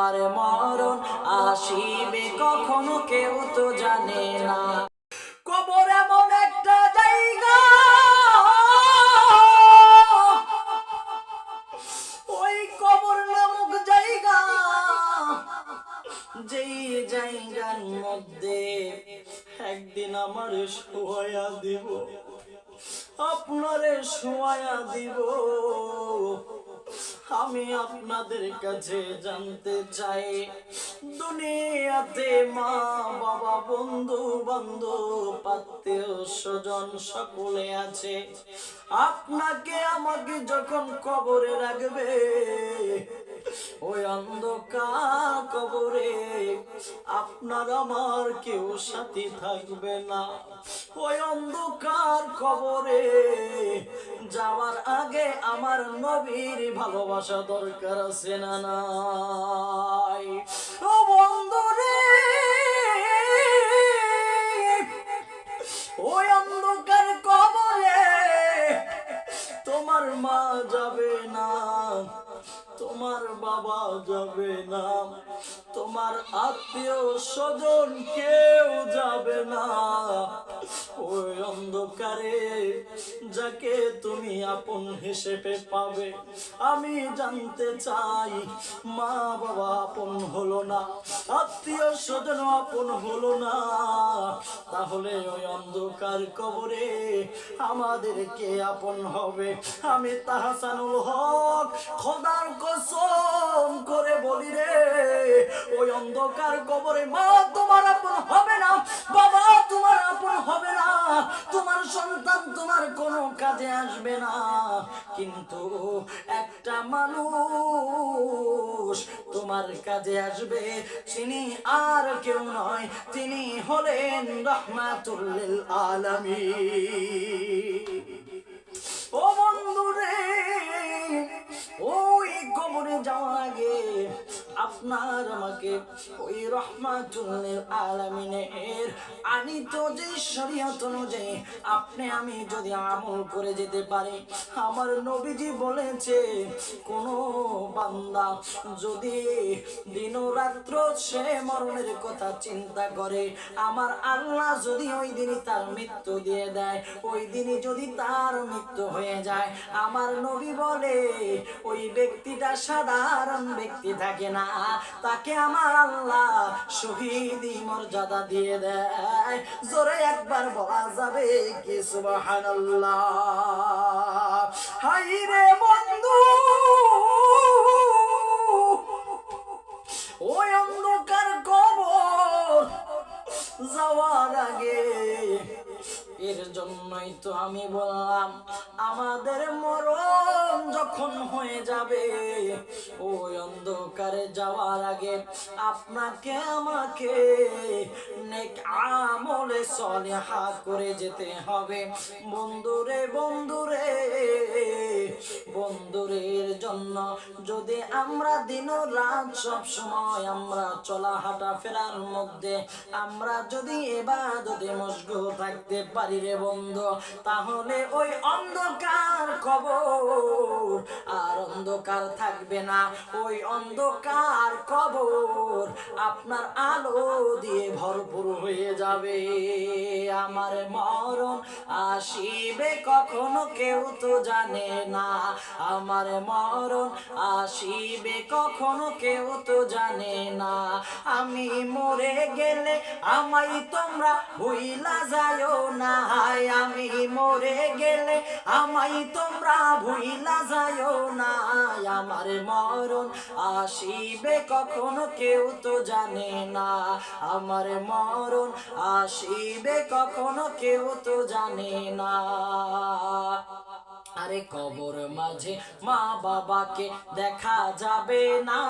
আমার মরণ আসিবে কখনো কেউ তো জানে না। কবর এমন একটা জায়গা। ওই কবর নামক জায়গা, যেই জায়গার মধ্যে একদিন আমার শোয়া দিব, আপনারে শোয়া দিব। আমি আপনাদের কাছে জানতে চাই। দুনিয়াতে মা, বাবা, বন্ধু, বান্ধব পাত্রেও স্বজন সকলে আছে। আপনাকে আমাকে যখন কবরে রাখবে ওই অন্ধকার কবরে আপনার আমার কেউ সাথী থাকবে না। ওই অন্ধকার কবরে যাওয়ার আগে আমার নবীর ভালোবাসা দরকার আছে না নাই। ও বন্ধুরে তোমার বাবা যাবে না। তোমার আত্মীয় স্বজন কেউ যাবে না। ওই অন্ধকারে যাকে তুমি আপন হিসেবে পাবে। আমি জানতে চাই, মা বাবা আপন হলো না, আত্মীয় স্বজন আপন হলো না। তাহলে ওই অন্ধকার কবরে আমাদেরকে আপন হবে। আমি তাহাসানুল হক, খোদার কসম করে বলি রে, ওই অন্ধকার কবরে মা তোমার আপন হবে না, বাবা তোমার আপন হবে না। তোমার সন্তান তোমার কোনো কাজে আসবে না। কিন্তু একটা মানুষ তোমার কাজে আসবে। তিনি আর কেউ নয়, তিনি হলেন রহমাতুল্লিল আলামী ও বন্ধুরে, ওই কবরে যাওয়া আগে আপনার আমাকে ওই রহমাতুল্লিল আলামিনের তো যে শরীয়ত অনুযায়ী আপনি আমি যদি আমল করে যেতে পারি, আমার নবীজি বলেছে, কোন বান্দা যদি দিন রাত্র সে মরণের কথা চিন্তা করে, আমার আল্লাহ যদি ওই দিনই তার মৃত্যু দিয়ে দেয়, ওই দিনই যদি তার মৃত্যু হয়ে যায়, আমার নবী বলে, ওই ব্যক্তিটা সাধারণ ব্যক্তি থাকে না। তাকে আমার আল্লাহ শহীদি মর্যাদা দিয়ে দেয়। জোরে একবার বলা যাবে কি সুবাহ হাই রে বন্ধু! জন্যই তো আমি বললাম, আমাদের মরণ যখন হয়ে যাবে, ওই অন্ধকারে যাওয়ার আগে আপনাকে, আমাকে নেক আমলে সলেহা করে যেতে হবে। বন্ধুরে বন্ধুরে, বন্ধুরের জন্য যদি আমরা দিন রাত সব সময় আমরা চলা হাঁটা ফেরার মধ্যে আমরা যদি মশগুল থাকতে পারি রে বন্ধু, তাহলে ওই অন্ধকার আর অন্ধকার থাকবে না। ওই অন্ধকার কবর আপনার আলো দিয়ে ভরপুর হয়ে যাবে। আমার মরণ আসিবে কখনো কেউ তো জানে না। আমার মরণ আসিবে কখনো কেউ তো জানে না। আমি মরে গেলে আমাই তোমরা ভুইলা যায়ও না আমি মরে গেলে আমায় তোমরা ভুইলা যায়ও না আমার মরণ আসিবে কখনো কেউ তো জানে না। আমার মরণ আসিবে কখনো কেউ তো জানে না। আরে কবর মাঝে মা বাবাকে দেখা যাবে না।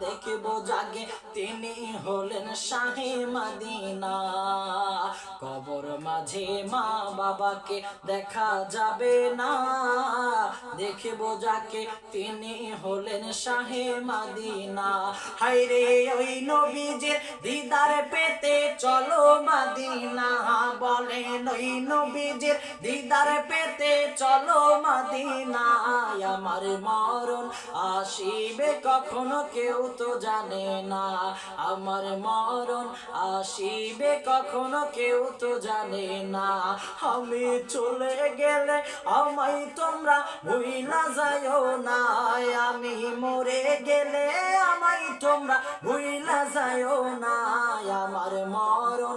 দেখে বোঝাগে তিনি হলেন শাহে মাদিনা। কবর মাঝে মা বাবাকে দেখা যাবে না। দেখব যাকে তিনি হলেন শাহে মাদিনা। হাইরে ওই নবীজের দিদার পেতে চলো মাদিনা। বলেন ওই নবীজের দিদার পেতে চলো মাদিনায়। আমার মরণ আসিবে কখনো কেউ তো জানে না। আমার মরণ আসিবে কখনো কেউ তো জানে না। আমি চলে গেলে আমায় তোমরা ভুইলা যাইও না। আমি মরে গেলে আমায় তোমরা ভুইলা যাইও না। আমার মরণ